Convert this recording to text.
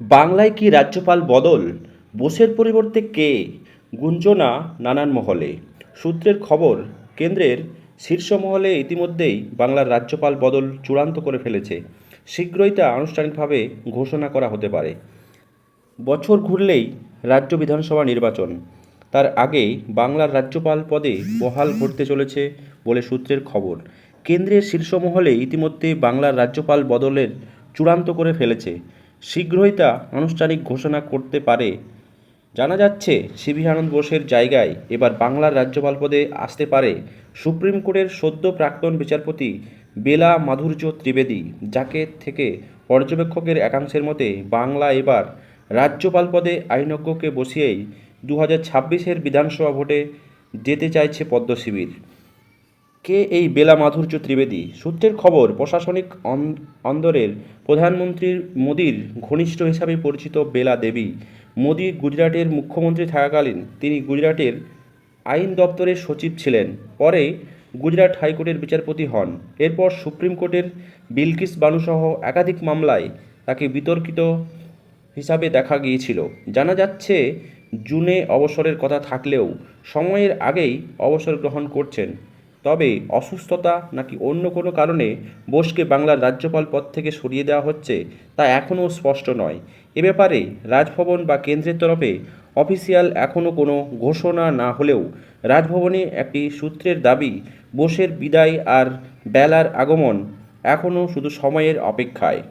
বাংলায় কি রাজ্যপাল বদল? বোসের পরিবর্তে কে? গুঞ্জনা নানান মহলে। সূত্রের খবর, কেন্দ্রের শীর্ষ মহলে ইতিমধ্যেই বাংলার রাজ্যপাল বদল চূড়ান্ত করে ফেলেছে। শীঘ্রই তা আনুষ্ঠানিকভাবে ঘোষণা করা হতে পারে। বছর ঘুরলেই রাজ্য বিধানসভা নির্বাচন। তার আগেই বাংলার রাজ্যপাল পদে বহাল ঘটতে চলেছে বলে সূত্রের খবর। কেন্দ্রের শীর্ষ মহলে ইতিমধ্যে বাংলার রাজ্যপাল বদলের চূড়ান্ত করে ফেলেছে। শীঘ্রই তা আনুষ্ঠানিক ঘোষণা করতে পারে। জানা যাচ্ছে সিভি আনন্দ বোসের জায়গায় এবার বাংলার রাজ্যপাল পদে আসতে পারে সুপ্রিম কোর্টের সদ্য প্রাক্তন বিচারপতি বেলা মাধুর্য ত্রিবেদী, যাকে থেকে পর্যবেক্ষকের একাংশের মতে বাংলা এবার রাজ্যপাল পদে আইনজ্ঞকে বসিয়েই দু হাজার ছাব্বিশের বিধানসভা ভোটে যেতে চাইছে পদ্ম শিবির কে এই বেলা মাধুর্য ত্রিবেদী? সূত্রের খবর, প্রশাসনিক অন- অন্দরের প্রধানমন্ত্রীর মোদির ঘনিষ্ঠ হিসাবে পরিচিত বেলা দেবী। মোদি গুজরাটের মুখ্যমন্ত্রী থাকাকালীন তিনি গুজরাটের আইন দপ্তরের সচিব ছিলেন। পরে গুজরাট হাইকোর্টের বিচারপতি হন। এরপর সুপ্রিম কোর্টের বিলকিস বানুসহ একাধিক মামলায় তাকে বিতর্কিত হিসাবে দেখা গিয়েছিল। জানা যাচ্ছে, জুনে অবসরের কথা থাকলেও সময়ের আগেই অবসর গ্রহণ করছেন। তবে অসুস্থতা নাকি অন্য কোনো কারণে বোসকে বাংলার রাজ্যপাল পদ থেকে সরিয়ে দেওয়া হচ্ছে তা এখনও স্পষ্ট নয়। এ ব্যাপারে রাজভবন বা কেন্দ্রের তরফে অফিসিয়াল এখনও কোনো ঘোষণা না হলেও রাজভবনে একটি সূত্রের দাবি, বোসের বিদায় আর বেলার আগমন এখনও শুধু সময়ের অপেক্ষায়।